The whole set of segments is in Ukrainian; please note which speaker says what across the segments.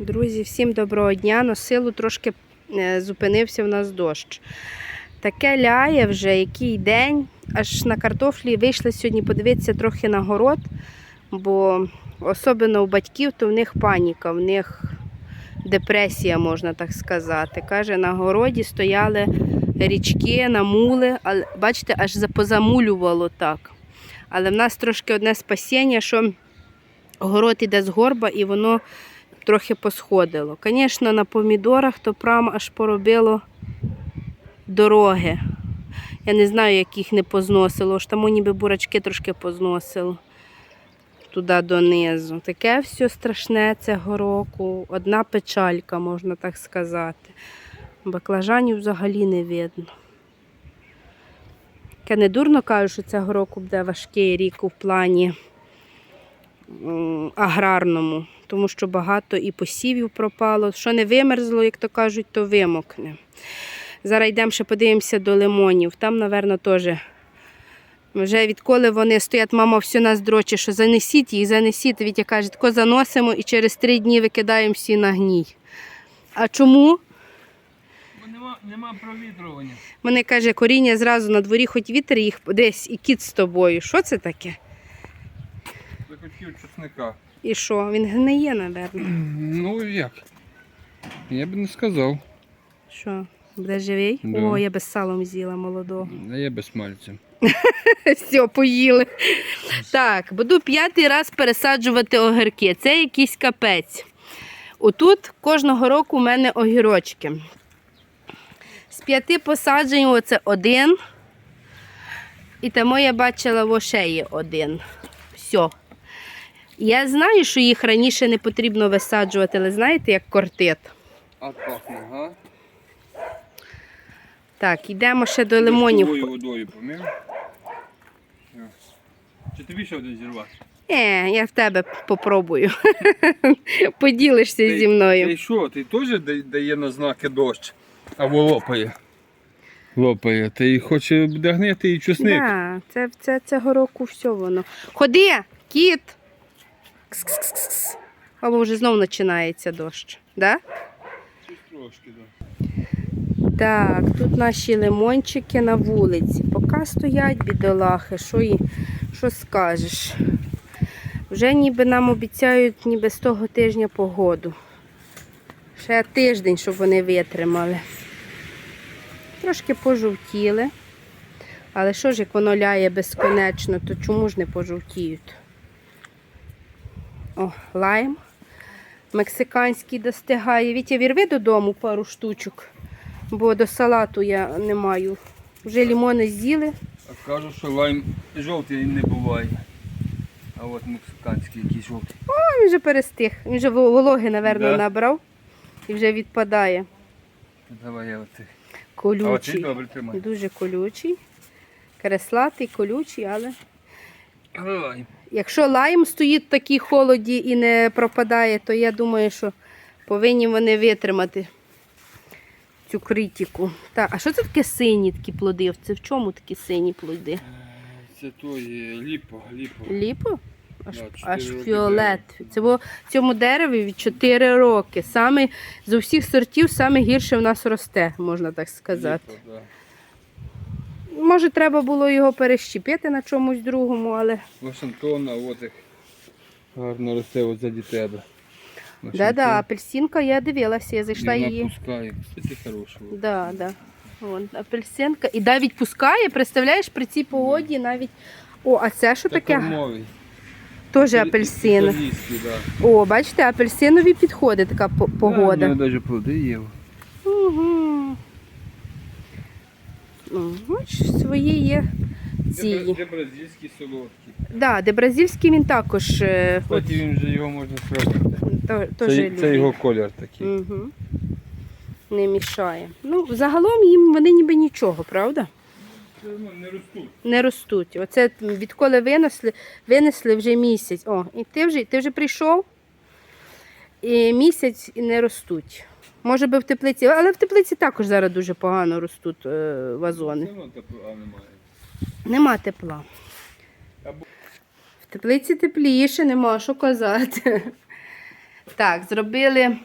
Speaker 1: Друзі, всім доброго дня. На силу трошки е, зупинився в нас дощ. Таке ляє вже який день. Аж на картофлі вийшли сьогодні подивитися трохи на город, бо особливо у батьків, то в них паніка, в них депресія, можна так сказати. Каже, на городі стояли річки, намули, але бачите, аж запозамулювало так. Але в нас трошки одне спасіння, що город іде з горба і воно трохи посходило. Звісно, на помідорах то прям аж поробило дороги. Я не знаю, як їх не позносило, ж тому ніби бурачки трошки позносило туди донизу. Таке все страшне цього року. Одна печалька, можна так сказати. Баклажанів взагалі не видно. Я не дурно кажу, що цього року буде важкий рік у плані аграрному, тому що багато і посівів пропало. Що не вимерзло, як то кажуть, то вимокне. Зараз йдемо ще подивимося до лимонів. Там, напевно, теж. Вже відколи вони стоять, мама все нас дроче, що занесіть їх, занесіть. Вітя каже, тако заносимо і через три дні викидаємо всі на гній. А чому?
Speaker 2: Бо нема, нема провітрювання.
Speaker 1: Мене каже, коріння зразу на дворі, хоч вітер їх десь і кіт з тобою. Що це таке?
Speaker 2: Захотів чесника.
Speaker 1: І що? Він гниє, напевно.
Speaker 2: Ну як? Я б не сказав.
Speaker 1: Що? Буде живий?
Speaker 2: Да.
Speaker 1: О, я без салом з'їла молодого.
Speaker 2: А я без мальця.
Speaker 1: Все, поїли. Так, буду п'ятий раз пересаджувати огірки. Це якийсь капець. Отут кожного року у мене огірочки. З п'яти посаджень оце один. І тому я бачила в ошеї один. Все. Я знаю, що їх раніше не потрібно висаджувати, але знаєте, як кортит.
Speaker 2: А пахне, га?
Speaker 1: Так, йдемо ще до лимонів.
Speaker 2: Водою помив. Чи тобі ще один зірвати?
Speaker 1: Е, я в тебе попробую. Поділишся зі
Speaker 2: Ти
Speaker 1: мною.
Speaker 2: що, ти теж да- дає на знаки дощ, або лопає. Лопає. Ти хоче буде гнити і чесник.
Speaker 1: Да, це, це цього року все воно. Ходи, кіт. Кс-кс-кс-кс. Або вже знов починається дощ. Да?
Speaker 2: Трошки, да.
Speaker 1: Так, тут наші лимончики на вулиці. Поки стоять бідолахи, що, і, що скажеш. Вже ніби нам обіцяють ніби з того тижня погоду. Ще тиждень, щоб вони витримали. Трошки пожовтіли. Але що ж, як воно ляє безконечно, то чому ж не пожовтіють? О, лайм. Мексиканський достигає. Вітя, вірви додому пару штучок, бо до салату я не маю. Вже лімони з'їли.
Speaker 2: А кажуть, що лайм жовтий не буває. А от мексиканський який жовтий.
Speaker 1: А він вже перестиг. Він вже вологи, напевно,
Speaker 2: Да.
Speaker 1: набрав і вже відпадає.
Speaker 2: Давай я оцей. А
Speaker 1: Колючий.
Speaker 2: добре тримай.
Speaker 1: Дуже колючий. Креслатий, колючий, але
Speaker 2: Давай.
Speaker 1: Якщо лайм стоїть в такій холоді і не пропадає, то я думаю, що повинні вони витримати цю критику. Так, а що це таке сині такі плоди? Це в чому такі сині плоди?
Speaker 2: Це той е, ліпо, ліпо.
Speaker 1: Ліпо? Аж,
Speaker 2: Да,
Speaker 1: аж фіолет. Це було цьому дереві від 4 роки. Саме з усіх сортів саме гірше в нас росте, можна так сказати.
Speaker 2: Ліпо, да.
Speaker 1: Може, треба було його перещепити на чомусь другому, але
Speaker 2: Вашингтон, а от їх гарно росте от заді тебе.
Speaker 1: да-да, апельсинка, я дивилася, я зайшла
Speaker 2: Вона
Speaker 1: її.
Speaker 2: пускає. Кстати, хороша.
Speaker 1: Да, да. Вон, апельсинка. І навіть пускає, представляєш, при цій погоді навіть. О, а це що
Speaker 2: Та
Speaker 1: таке?
Speaker 2: кормовий.
Speaker 1: Теж апельсин.
Speaker 2: Італійський, да.
Speaker 1: О, бачите, апельсинові підходить така по-
Speaker 2: Да,
Speaker 1: погода.
Speaker 2: навіть плоди є.
Speaker 1: Угу. Ну, бачиш, свої є ці.
Speaker 2: бра- це бразильський солодкий.
Speaker 1: Да, де бразильський він також е,
Speaker 2: Кстати, він вже його можна
Speaker 1: то,
Speaker 2: Це, це його колір такий.
Speaker 1: Угу. Не мішає. Ну, загалом їм вони ніби нічого, правда?
Speaker 2: Ну, не ростуть.
Speaker 1: Не ростуть. Оце відколи винесли, винесли вже місяць. О, і ти вже, ти вже прийшов, і місяць і не ростуть. Може би в теплиці, але в теплиці також зараз дуже погано ростуть е, вазони.
Speaker 2: Немає.
Speaker 1: Нема тепла.
Speaker 2: Або-
Speaker 1: В теплиці тепліше, нема що казати. Так, зробили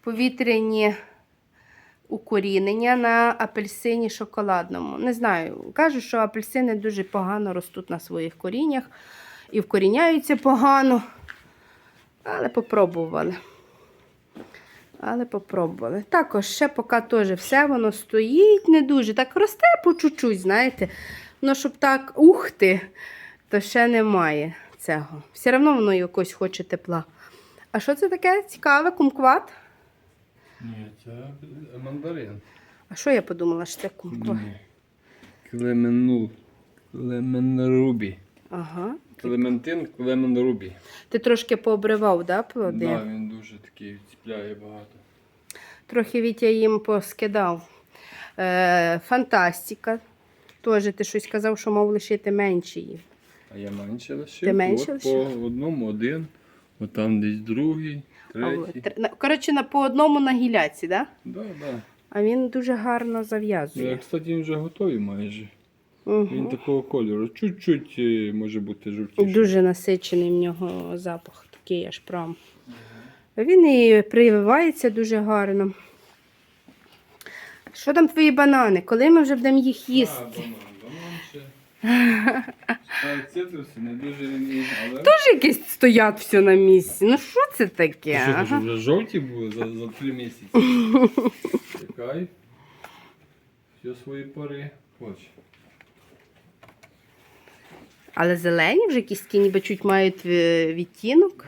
Speaker 1: повітряні укорінення на апельсині шоколадному. Не знаю, кажуть, що апельсини дуже погано ростуть на своїх коріннях і вкоріняються погано. Але попробували. Але попробували. Також ще поки теж все воно стоїть не дуже. Так росте по чуть-чуть, знаєте. Ну, щоб так ухти, то ще немає цього. Все одно воно якось хоче тепла. А що це таке цікаве, кумкват?
Speaker 2: Ні, це мандарин.
Speaker 1: А що я подумала, що це кумкват?
Speaker 2: Клеменул. Клеменрубі.
Speaker 1: Ага.
Speaker 2: Клементин, клеменрубі.
Speaker 1: Ти трошки пообривав, да, плоди?
Speaker 2: Да, він дуже такий ціпляє багато.
Speaker 1: Трохи Вітя їм поскидав. Е, фантастика. Теж ти щось казав, що мав лишити менші її.
Speaker 2: А я менше лишив.
Speaker 1: Ти менше
Speaker 2: От
Speaker 1: лишив?
Speaker 2: по одному один, от там десь другий, третій.
Speaker 1: тр- на- Коротше, на, по одному на гіляці, да?
Speaker 2: Да, да.
Speaker 1: а він дуже гарно зав'язує.
Speaker 2: Я, кстати, він вже готовий майже. Він
Speaker 1: Угу.
Speaker 2: такого кольору. Чуть-чуть е, може бути жовтіший.
Speaker 1: Дуже насичений в нього запах, такий аж прям. Він і прививається дуже гарно. Що там твої банани? Коли ми вже будемо їх
Speaker 2: А,
Speaker 1: їсти?
Speaker 2: банан, банан ще. А цитруси не дуже але...
Speaker 1: Теж якісь стоять все на місці. Ну що це таке?
Speaker 2: Що, що,
Speaker 1: Ага.
Speaker 2: вже жовті були за, за три місяці. Чекай. Все свої пори. Хоче.
Speaker 1: Але зелені вже якісь такі ніби чуть мають е, відтінок.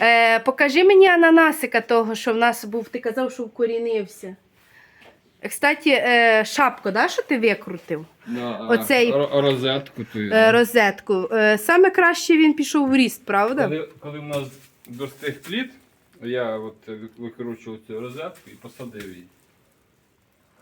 Speaker 1: Е, покажи мені ананасика того, що в нас був. Ти казав, що вкорінився. Е, Кстати, е, шапку, да, що ти викрутив?
Speaker 2: Да,
Speaker 1: Оцей-
Speaker 2: розетку ту.
Speaker 1: Е, розетку. Е, саме краще він пішов в ріст, правда?
Speaker 2: Коли, коли в нас достиг плід, я от викручував цю розетку і посадив її.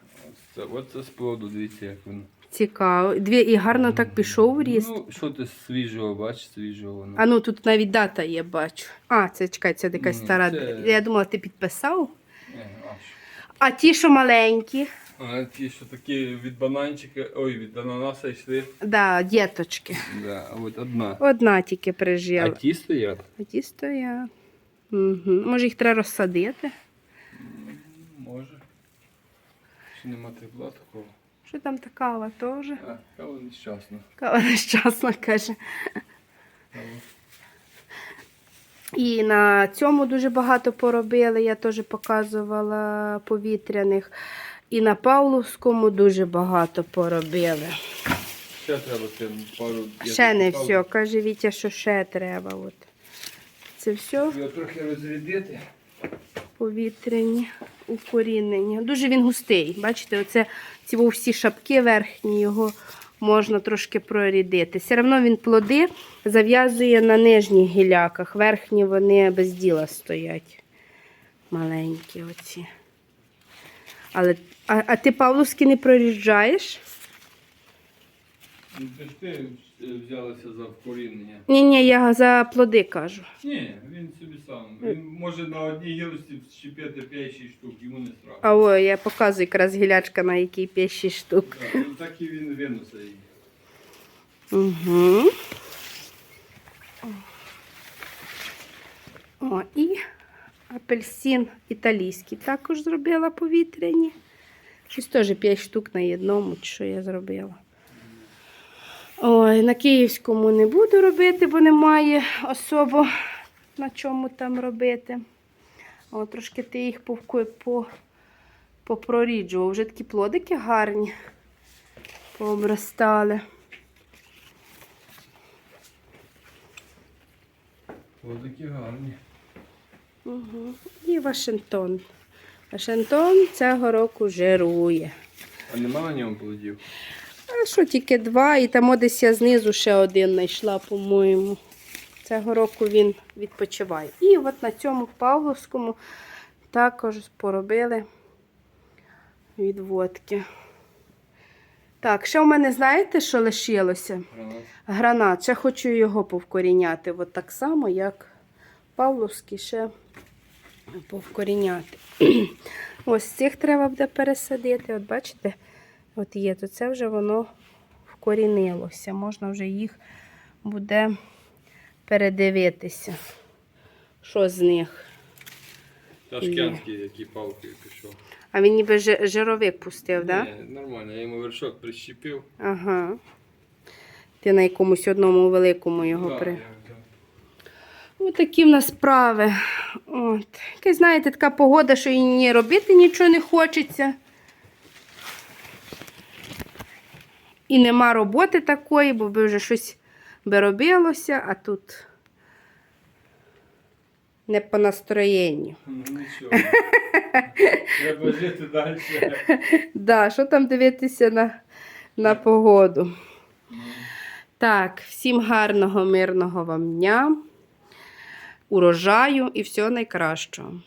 Speaker 2: Ось це, от це з плоду, дивіться, як воно.
Speaker 1: Цікаво. Дві, і гарно так пішов ріст.
Speaker 2: Ну, що ти свіжого бачиш, свіжого воно.
Speaker 1: А ну тут навіть дата є, бачу. А, це чекай, це якась
Speaker 2: Ні,
Speaker 1: стара.
Speaker 2: це-
Speaker 1: Я думала, ти підписав.
Speaker 2: Е, а що?
Speaker 1: А ті, що маленькі,
Speaker 2: А ті, що такі від бананчика, ой, від ананаса йшли.
Speaker 1: да, діточки.
Speaker 2: Да, а от одна.
Speaker 1: Одна тільки
Speaker 2: А ті стоять?
Speaker 1: А ті стоять. Угу. Може, їх треба розсадити?
Speaker 2: Може. Чи нема тепла такого?
Speaker 1: Що там та кава теж?
Speaker 2: А, кава нещасна.
Speaker 1: Кава нещасна каже.
Speaker 2: Кава.
Speaker 1: І на цьому дуже багато поробили, я теж показувала повітряних. І на Павловському дуже багато поробили.
Speaker 2: Ще треба тим пару.
Speaker 1: Ще не все. Каже Вітя, що ще треба. От. Це все
Speaker 2: Його трохи розрядити.
Speaker 1: Повітряні укорінення. Дуже він густий. Бачите, оце ці всі шапки верхні, його можна трошки прорідити. Все одно він плоди зав'язує на нижніх гіляках. Верхні вони без діла стоять. Маленькі оці. Але, а, а ти Павловський не проріджаєш?
Speaker 2: Е, взялася за вкорінення.
Speaker 1: Ні, ні, я за плоди кажу.
Speaker 2: Ні, він собі сам. Він може на одній гілості щепити 5-6 штук, йому не страшно.
Speaker 1: А ой, я показую якраз гілячка, на якій 5-6 штук.
Speaker 2: Так, ну, так і він винесе її.
Speaker 1: Угу. О, і апельсин італійський також зробила повітряні. Щось теж 5 штук на одному, що я зробила. Ой, на київському не буду робити, бо немає особо на чому там робити. О, трошки ти їх попроріджував. Вже такі плодики гарні пообростали.
Speaker 2: Такі гарні.
Speaker 1: Угу. І Вашингтон. Вашингтон цього року жирує.
Speaker 2: А нема на ньому плодів?
Speaker 1: А що тільки два, і там десь я знизу ще один знайшла, по-моєму. Цього року він відпочиває. І от на цьому Павловському також поробили відводки. Так, ще в мене знаєте, що лишилося?
Speaker 2: Гранат.
Speaker 1: Гранат. Ще хочу його повкоріняти. От так само, як Павловський ще повкоріняти. Ось цих треба буде пересадити. От бачите, от є, то це вже воно вкорінилося. Можна вже їх буде передивитися, що з них.
Speaker 2: Ташкентський, який палкою пішов.
Speaker 1: А він ніби жи- жировик пустив, так? Да?
Speaker 2: Нормально, я йому вершок прищепив.
Speaker 1: Ага. Ти на якомусь одному великому його
Speaker 2: Да,
Speaker 1: при. Ось такі в нас справи. От. Якась, знаєте, така погода, що і ні робити нічого не хочеться. І нема роботи такої, бо би вже щось би робилося, а тут не по настроєнню.
Speaker 2: Ну нічого. Треба жити далі.
Speaker 1: Да, що там дивитися на, на погоду? Так, всім гарного, мирного вам дня, урожаю і всього найкращого.